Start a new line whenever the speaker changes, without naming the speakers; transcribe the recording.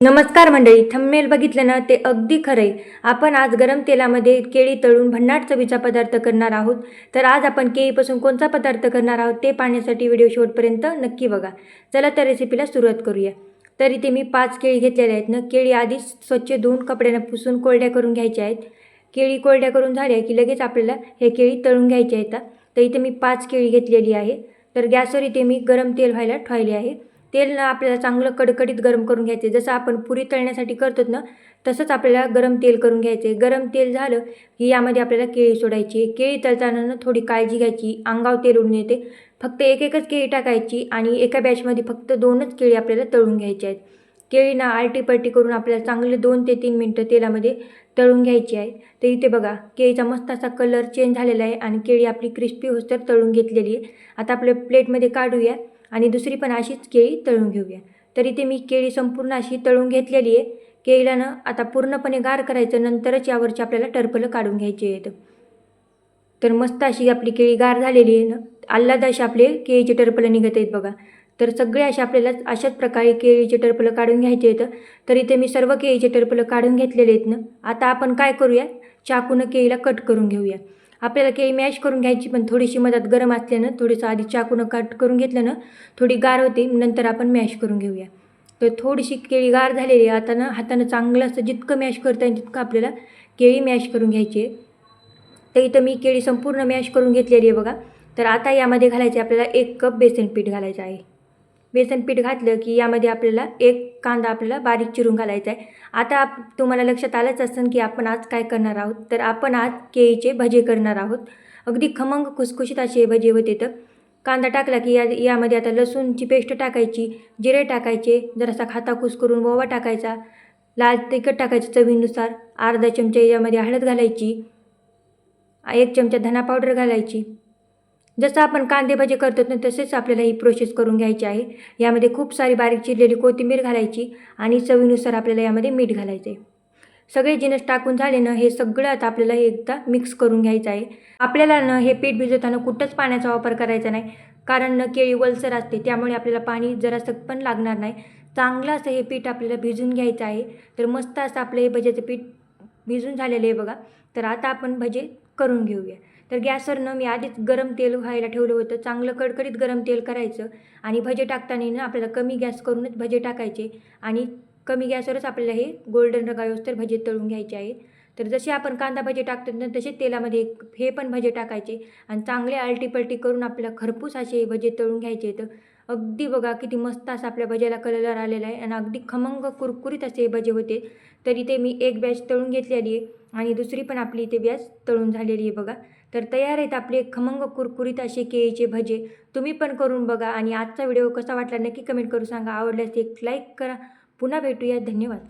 नमस्कार मंडळी थंबनेल बघितलं ना ते अगदी खरं आहे आपण आज गरम तेलामध्ये केळी तळून भन्नाट चवीचा पदार्थ करणार आहोत. तर आज आपण केळीपासून कोणता पदार्थ करणार आहोत ते पाहण्यासाठी व्हिडिओ शेवटपर्यंत नक्की बघा. चला तर रेसिपीला सुरुवात करूया. तर इथे मी पाच केळी घेतलेल्या आहेत ना. केळी आधीच स्वच्छ धुवून कपड्यानं पुसून कोरड्या करून घ्यायच्या आहेत. केळी कोरड्या करून झाल्या की लगेच आपल्याला हे केळी तळून घ्यायचे आहेत तर इथे मी पाच केळी घेतलेली आहे. तर गॅसवर इथे मी गरम तेल व्हायला ठेवले आहे. तेल ना आपल्याला चांगलं कडकडीत गरम करून घ्यायचे. जसं आपण पुरी तळण्यासाठी करतो ना तसंच आपल्याला गरम तेल करून घ्यायचे. गरम तेल झालं की यामध्ये आपल्याला केळी सोडायची. केळी तळताना ना थोडी काळजी घ्यायची. अंगाव तेल उडून येते. फक्त एक एकच केळी टाकायची आणि एका बॅचमध्ये फक्त दोनच केळी आपल्याला तळून घ्यायची आहेत. केळी आलटीपलटी करून आपल्याला चांगले दोन ते तीन मिनटं तेलामध्ये तळून घ्यायची आहे. तर इथे बघा केळीचा मस्त असा कलर चेंज झालेला आहे आणि केळी आपली क्रिस्पी होस्तर तळून घेतलेली आहे. आता आपल्या प्लेटमध्ये काढूया. आणि दुसरी पण अशीच केळी तळून घेऊया. तर इथे मी केळी संपूर्ण अशी तळून घेतलेली आहे. केळीला ना आता पूर्णपणे गार करायचं नंतरच यावरची आपल्याला टरपलं काढून घ्यायची आहेत. तर मस्त अशी आपली केळी गार झालेली आहे ना. आल्हाद अशी आपले केळीचे टरफलं निघत आहेत बघा. तर सगळे असे आपल्याला अशाच प्रकारे केळीचे टरपलं काढून घ्यायचे आहेत. तर इथे मी सर्व केळीचे टर्फलं काढून घेतलेले आहेत ना. आता आपण काय करूया? चाकूनं केळीला कट करून घेऊया. आपल्याला केळी मॅश करून घ्यायची पण थोडीशी मदत गरम असल्यानं थोडंसं आधी चाकूनं कट करून घेतल्यानं थोडी गार होते नंतर आपण मॅश करून घेऊया. तर थोडीशी केळी गार झालेली आहे आता ना हातानं चांगलं असं जितकं मॅश करता येईल तितकं आपल्याला केळी मॅश करून घ्यायची आहे. तर इथं मी केळी संपूर्ण मॅश करून घेतलेली आहे बघा. तर आता यामध्ये घालायचे आपल्याला एक कप बेसन पीठ घालायचं आहे. बेसन पीठ घातलं की यामध्ये आपल्याला एक कांदा आपल्याला बारीक चिरून घालायचा आहे. आता आप तुम्हाला लक्षात आलंच असेल की आपण आज काय करणार आहोत. तर आपण आज केळीचे भजे करणार आहोत. अगदी खमंग खुसखुशीत असे भजे होते तर. कांदा टाकला की या यामध्ये आता लसूणची पेस्ट टाकायची जिरे टाकायचे जरासा खाता करून ओवा टाकायचा लाल तिखट टाकायचं चवीनुसार अर्धा चमचा यामध्ये हळद घालायची एक चमचा धना पावडर घालायची जसं आपण कांदे भजे करतो ना तसेच आपल्याला ही प्रोसेस करून घ्यायची आहे. यामध्ये खूप सारी बारीक चिरलेली कोथिंबीर घालायची आणि चवीनुसार आपल्याला यामध्ये मीठ घालायचे सगळे जिनस टाकून झाले ना हे सगळं आता आपल्याला एकदा मिक्स करून घ्यायचं आहे. आपल्याला ना हे पीठ भिजवताना कुठंच पाण्याचा वापर करायचा नाही. कारण न केळी वलसर असते त्यामुळे आपल्याला पाणी जरासं पण लागणार नाही. चांगलं असं हे पीठ आपल्याला भिजून घ्यायचं आहे. तर मस्त असं आपलं हे भज्याचं पीठ भिजून झालेलं आहे बघा. तर आता आपण भजे करून घेऊया. तर गॅसवरनं मी आधीच गरम तेल व्हायला ठेवलं होतं. चांगलं कडकडीत गरम तेल करायचं आणि भजे टाकताना ना आपल्याला कमी गॅस करूनच भजे टाकायचे आणि कमी गॅसवरच आपल्याला हे गोल्डन रंगावर तर भजे तळून घ्यायचे आहे तर जसे आपण कांदा भजे टाकतो ना तसे तेलामध्ये हे पण भजे टाकायचे आणि चांगले आलटीपलटी करून आपल्याला खरपूस असे भजे तळून घ्यायचे तर अगदी बघा किती मस्त असं आपल्या भज्याला कलर आलेला आहे आणि अगदी खमंग कुरकुरीत असे भजे होते. तर इथे मी एक बॅच तळून घेतलेली आहे आणि दुसरी पण आपली इथे बॅच तळून झालेली आहे बघा. तर तयार आहेत आपले खमंग कुरकुरीत असे केळीचे भजे. तुम्ही पण करून बघा आणि आजचा व्हिडिओ कसा वाटला नक्की कमेंट करून सांगा. आवडल्यास एक लाईक करा. पुन्हा भेटूया धन्यवाद.